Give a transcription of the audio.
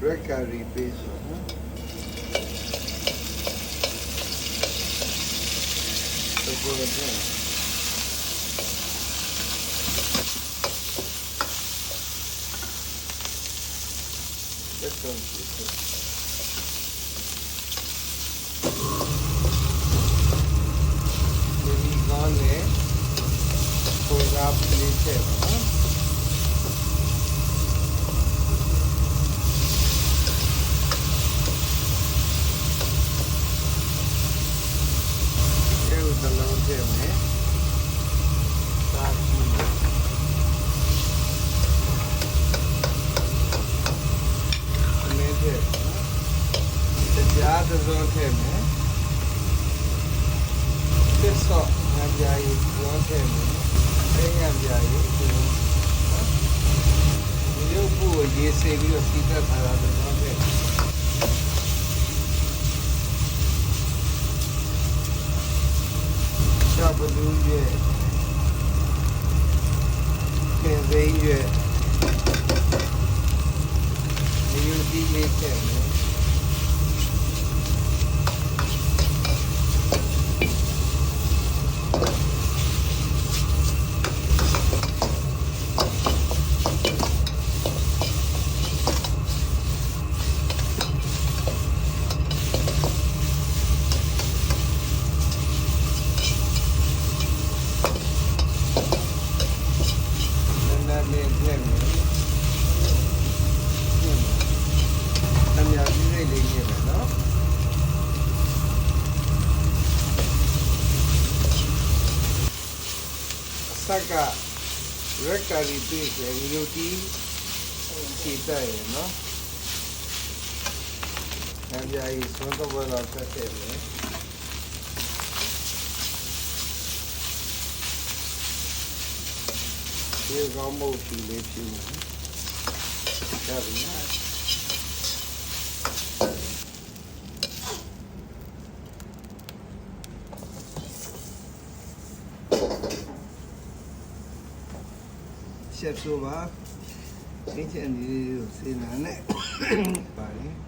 Recari, beijo. Eu vou entrar. Gone there for the application. Huh? လုံးထည့်မယ်။စာကြည့်မယ်။အမေထည့်နော်။တရားတစ်စုံထည့်မယ်။သစ္စာငါပြာရီကျွန်းထည့်မယ်။အဲငါပြာရီကျွန်းနော်။ဒီရုပ်ပုကိုရေးစေပြီးတော့စီတက်ထားတာတော့ထည့်မယ်။ ရှာပလူရဲ့ကင်စိမ်းရဲ့ဒီယူတီလေးထည့် လေးထည့်မယ်နည်းနည်းလေးလေးညစ်မယ်နော်အစက red curry paste ရဲ့ယူတီချီတက်ရယ်နော်။အကြိုင်ဆုံးတော့ဘယ်လောက်ဆက်တယ် ဒီကောင်းမှုဖြူလေးဖြူရပြီနော်ရှက်ဆိုပါအင်းချန်ဒီကိုစေနာနဲ့ပါလေ